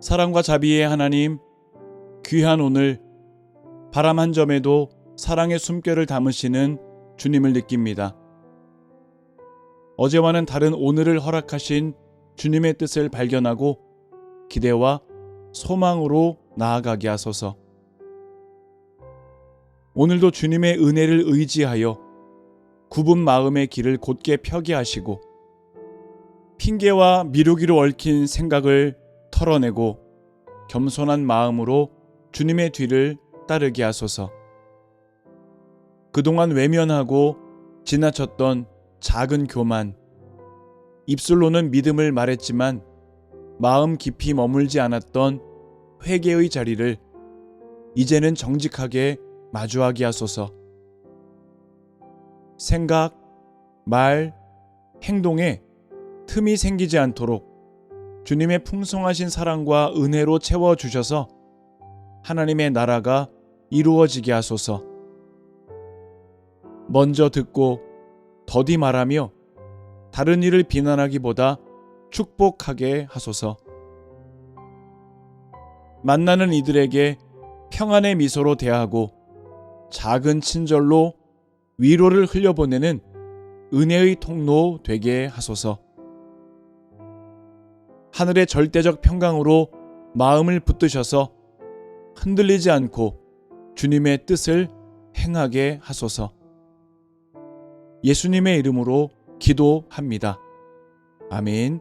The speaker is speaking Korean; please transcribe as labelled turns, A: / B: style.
A: 사랑과 자비의 하나님, 귀한 오늘 바람 한 점에도 사랑의 숨결을 담으시는 주님을 느낍니다. 어제와는 다른 오늘을 허락하신 주님의 뜻을 발견하고 기대와 소망으로 나아가게 하소서. 오늘도 주님의 은혜를 의지하여 굽은 마음의 길을 곧게 펴게 하시고 핑계와 미루기로 얽힌 생각을 털어내고 겸손한 마음으로 주님의 뒤를 따르게 하소서. 그동안 외면하고 지나쳤던 작은 교만, 입술로는 믿음을 말했지만 마음 깊이 머물지 않았던 회개의 자리를 이제는 정직하게 마주하게 하소서. 생각, 말, 행동에 틈이 생기지 않도록 주님의 풍성하신 사랑과 은혜로 채워 주셔서 하나님의 나라가 이루어지게 하소서. 먼저 듣고 더디 말하며 다른 일을 비난하기보다 축복하게 하소서. 만나는 이들에게 평안의 미소로 대하고 작은 친절로 위로를 흘려보내는 은혜의 통로 되게 하소서. 하늘의 절대적 평강으로 마음을 붙드셔서 흔들리지 않고 주님의 뜻을 행하게 하소서. 예수님의 이름으로 기도합니다. 아멘.